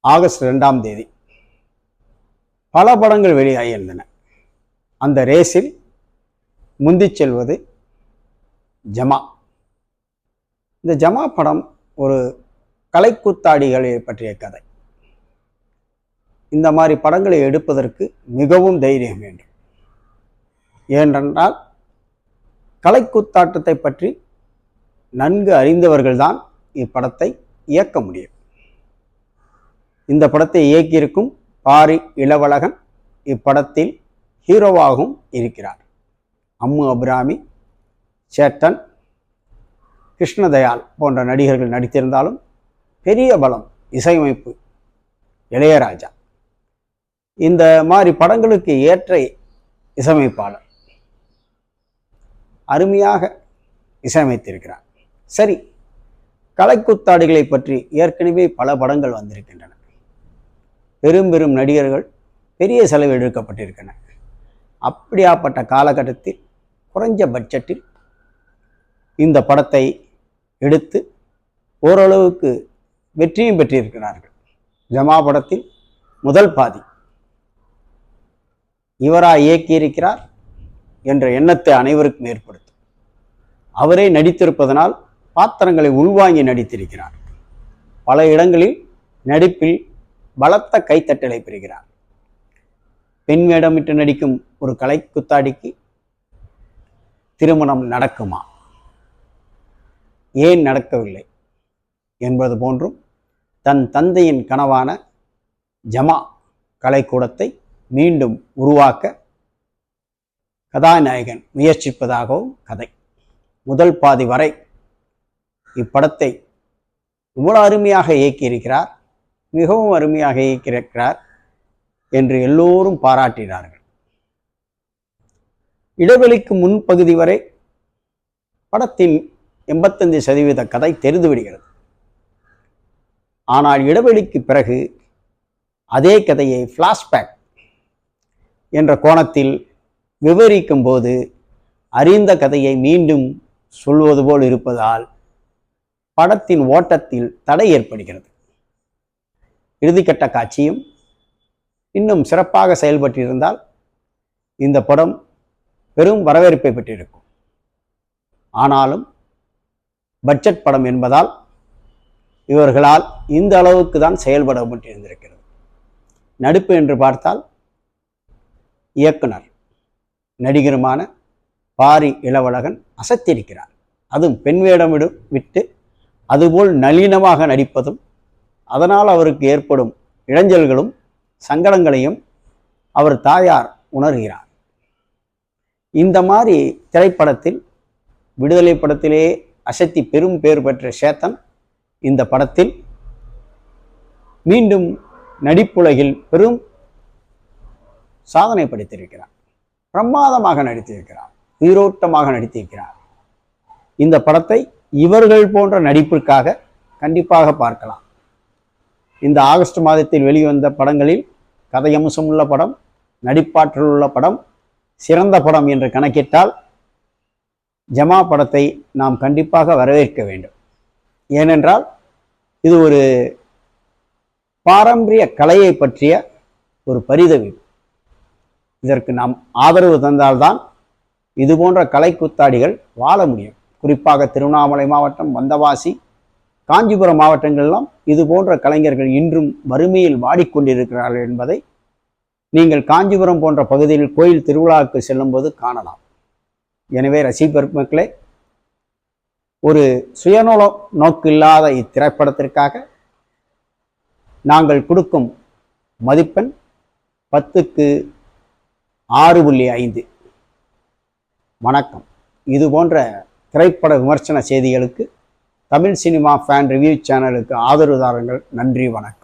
August ரெண்டாம் தேதி. பல படங்கள் வெளியாகியிருந்தன அந்த ரேஸில் முந்திச் செல்வது ஜமா. இந்த ஜமா படம் ஒரு கலைக்கூத்தாடிகளை பற்றிய கதை. இந்த மாதிரி படங்களை எடுப்பதற்கு மிகவும் தைரியம் வேண்டும். ஏனென்றால் கலைக்கூத்தாட்டத்தை பற்றி நன்கு அறிந்தவர்கள்தான் இப்படத்தை இயக்க முடியும். இந்த படத்தை இயக்கியிருக்கும் பாரி இளவழகன் இப்படத்தில் ஹீரோவாகவும் இருக்கிறார். அம்மு அபிராமி சேட்டன் கிருஷ்ணதயால் போன்ற நடிகர்கள் நடித்திருந்தாலும் பெரிய பலம் இசையமைப்பு இளையராஜா. இந்த மாதிரி படங்களுக்கு ஏற்ற இசையமைப்பாளர் அருமையாக இசையமைத்திருக்கிறார். சரி கலைக்குத்தாடிகளை பற்றி ஏற்கனவே பல படங்கள் வந்திருக்கின்றன. பெரும் பெரும் நடிகர்கள் பெரிய செலவு எடுக்கப்பட்டிருக்கின்றன. அப்படியாப்பட்ட காலகட்டத்தில் குறைஞ்ச பட்ஜெட்டில் இந்த படத்தை எடுத்து ஓரளவுக்கு வெற்றியும் பெற்றிருக்கிறார்கள். ஜமா படத்தில் முதல் பாதி. இவரா இயக்கியிருக்கிறார் என்ற எண்ணத்தை அனைவருக்கும் ஏற்படுத்தும். அவரே நடித்திருப்பதனால் பாத்திரங்களை உள்வாங்கி நடித்திருக்கிறார். பல இடங்களில் நடிப்பில் பலத்த கைத்தட்டலை பெறுகிறார். பெண் வேடமிட்டு நடிக்கும் ஒரு கலை குத்தாடிக்கு திருமணம் நடக்குமா? ஏன் நடக்கவில்லை என்பது போன்றும் தன் தந்தையின் கனவான ஜமா கலைக்கூடத்தை மீண்டும் உருவாக்க கதாநாயகன் முயற்சிப்பதாகவும் கதை. முதல் பாதி வரை இப்படத்தை இவ்வளவு அருமையாக இயக்கியிருக்கிறார் மிகவும் அருமையாக இயக்கியிருக்கிறார் என்று எல்லோரும் பாராட்டினார்கள். இடைவெளிக்கு முன்பகுதி வரை படத்தின் எண்பத்தஞ்சு சதவீத கதை தெரிந்து விடுகிறது. ஆனால் இடைவெளிக்கு பிறகு அதே கதையை ஃப்ளாஷ்பேக் என்ற கோணத்தில் விவரிக்கும் போது அறிந்த கதையை மீண்டும் சொல்வது போல் இருப்பதால் படத்தின் ஓட்டத்தில் தடை ஏற்படுகிறது. இறுதிக்கட்ட காட்சியும் இன்னும் சிறப்பாக செயல்பட்டிருந்தால் இந்த படம் பெரும் வரவேற்பை பெற்றிருக்கும். ஆனாலும் பட்ஜெட் படம் என்பதால் இவர்களால் இந்த அளவுக்கு தான் செயல்பட முடிந்திருக்கிறது நடிப்பு என்று பார்த்தால் இயக்குனர் நடிகருமான பாரி இளவழகன் அசத்திருக்கிறார் அதுவும் பெண் வேடமிடும் விட்டு அதுபோல் நளினமாக நடிப்பதும் அதனால் அவருக்கு ஏற்படும் இடைஞ்சல்களும் சங்கடங்களையும் அவர் தாயார் உணர்கிறார். இந்த மாதிரி திரைப்படத்தில் விடுதலை படத்திலே அசத்தி பெரும் பேர் பெற்ற சேத்தன் இந்த படத்தில் மீண்டும் நடிப்புலகில் பெரும் சாதனை படைத்திருக்கிறார். பிரமாதமாக நடித்திருக்கிறார். உயிரோட்டமாக நடித்திருக்கிறார். இந்த படத்தை இவர்கள் போன்ற நடிப்பிற்காக கண்டிப்பாக பார்க்கலாம். இந்த ஆகஸ்ட் மாதத்தில் வெளிவந்த படங்களில் கதையம்சம் உள்ள படம் நடிப்பாற்றல் உள்ள படம் சிறந்த படம் என்று கணக்கிட்டால் ஜமா படத்தை நாம் கண்டிப்பாக வரவேற்க வேண்டும். ஏனென்றால் இது ஒரு பாரம்பரிய கலையை பற்றிய ஒரு பரிதவி இதற்கு நாம் ஆதரவு தந்தால்தான் இது போன்ற கலை குத்தாடிகள் வாழ முடியும். குறிப்பாக திருவண்ணாமலை மாவட்டம் வந்தவாசி காஞ்சிபுரம் மாவட்டங்களெல்லாம் இது போன்ற கலைஞர்கள் இன்றும் வறுமையில் வாடிக்கொண்டிருக்கிறார்கள் என்பதை நீங்கள் காஞ்சிபுரம் போன்ற பகுதியில் கோயில் திருவிழாவுக்கு செல்லும்போது காணலாம். எனவே ரசிகர்களே ஒரு சுயநல நோக்கு இல்லாத இத்திரைப்படத்திற்காக நாங்கள் கொடுக்கும் மதிப்பெண் பத்துக்கு ஆறு புள்ளி ஐந்து. வணக்கம். இது போன்ற திரைப்பட விமர்சன செய்திகளுக்கு தமிழ் சினிமா ஃபேன் ரிவ்யூ சேனலுக்கு ஆதரவு தாருங்கள். நன்றி வணக்கம்.